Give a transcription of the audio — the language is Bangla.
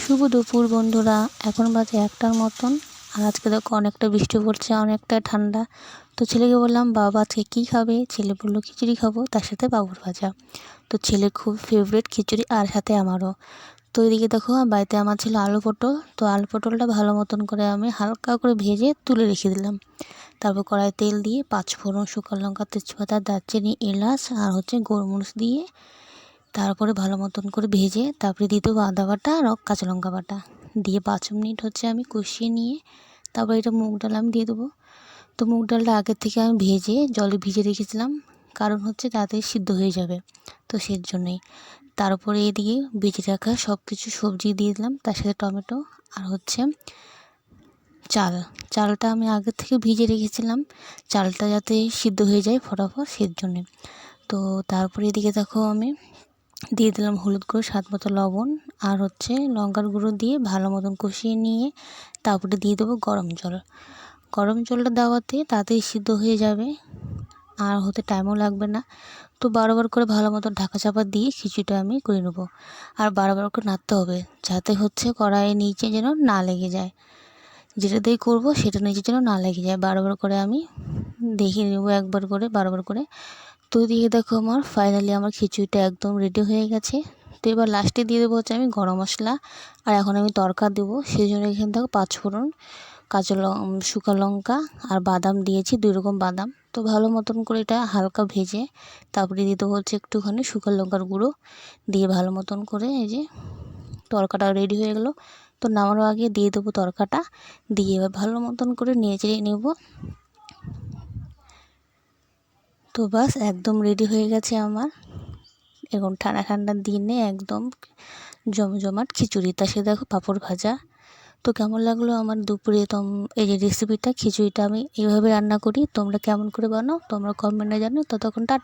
শুভ দুপুর বন্ধুরা, এখন বাজে একটার মতন। আর আজকে দেখো অনেকটা বৃষ্টি পড়ছে, অনেকটা ঠান্ডা। তো ছেলেকে বললাম, বাবা, আজকে কী খাবে? ছেলে বলল, খিচুড়ি খাব, তার সাথে বাবুর ভাজা। তো ছেলে খুব ফেভারিট খিচুড়ি, আর সাথে আমারও। তো এদিকে দেখো বাড়িতে আমার ছিল আলু পটল। তো আলু পটলটা ভালো মতন করে আমি হালকা করে ভেজে তুলে রেখে দিলাম। তারপর কড়াই তেল দিয়ে পাঁচ ফোড়ন শুকনো লঙ্কা, তেজপাতা, দারচিনি, এলাচ, আর হচ্ছে গোলমরিচ দিয়ে তারপরে ভালো মতন করে ভেজে, তারপরে দেবো আদা বাটা আর কাঁচা লঙ্কা বাটা। দিয়ে পাঁচ মিনিট হচ্ছে আমি কষিয়ে নিয়ে তারপরে এটা মুগ ডাল আমি দিয়ে দেবো। তো মুগ ডালটা আগের থেকে আমি ভেজে জলে ভিজে রেখেছিলাম, কারণ হচ্ছে তাড়াতাড়ি সিদ্ধ হয়ে যাবে, তো সেই জন্যই। তারপরে এদিকে বেঁচে রাখা সব কিছু সবজি দিয়ে দিলাম, তার সাথে টমেটো আর হচ্ছে চাল। চালটা আমি আগের থেকে ভিজে রেখেছিলাম, চালটা যাতে সিদ্ধ হয়ে যায় ফটাফট সেই জন্যে। তো তারপরে এদিকে দেখো আমি দিয়ে দিলাম হলুদ গুঁড়ো, স্বাদ মতো লবণ, আর হচ্ছে লঙ্কার গুঁড়ো দিয়ে ভালো মতন কষিয়ে নিয়ে তারপরে দিয়ে দেবো গরম জল। গরম জলটা দেওয়াতে তাড়াতাড়ি সিদ্ধ হয়ে যাবে, আর হতে টাইমও লাগবে না। তো বারবার করে ভালো মতো ঢাকা চাপা দিয়ে খিচুড়িটা আমি করে নেব, আর বারবার করে নাড়তে হবে যাতে হচ্ছে কড়াইয়ের নিচে যেন না লেগে যায়। যেটা দিয়ে করব সেটা নিচে যেন না লেগে যায়। বারবার করে আমি দেখিয়ে নেব একবার করে, বারবার করে তো দিয়ে দেখো আমার ফাইনালি আমার খিচুড়িটা একদম রেডি হয়ে গেছে। তো এবার লাস্টে দিয়ে দেবো হচ্ছে আমি গরম মশলা, আর এখন আমি তরকা দেবো। সেই জন্য এখানে দেখো পাঁচফোড়ন, কাঁচা শুকা লঙ্কা আর বাদাম দিয়েছি, দুই রকম বাদাম। তো ভালো মতন করে এটা হালকা ভেজে তারপরে দেবো হচ্ছে একটুখানি শুকা লঙ্কার গুঁড়ো। দিয়ে ভালো মতন করে এই যে তরকাটা রেডি হয়ে গেলো। তো নামানোর আগে দিয়ে দেবো তরকাটা। দিয়ে এবার ভালো মতন করে নিয়ে চেড়ে নেব। তো বাস একদম রেডি হয়ে গেছে আমার। এখন ঠান্ডা ঠান্ডার দিনে একদম জমজমাট খিচুড়ি। তা সে দেখো পাঁপড় ভাজা। তো কেমন লাগল আমার দুপুরে? তোম, এই যে রেসিপিটা খিচুড়িটা আমি এইভাবে রান্না করি। তোমরা কেমন করে বানাও, তোমরা কমেন্টে জানো ততক্ষণ টাটা।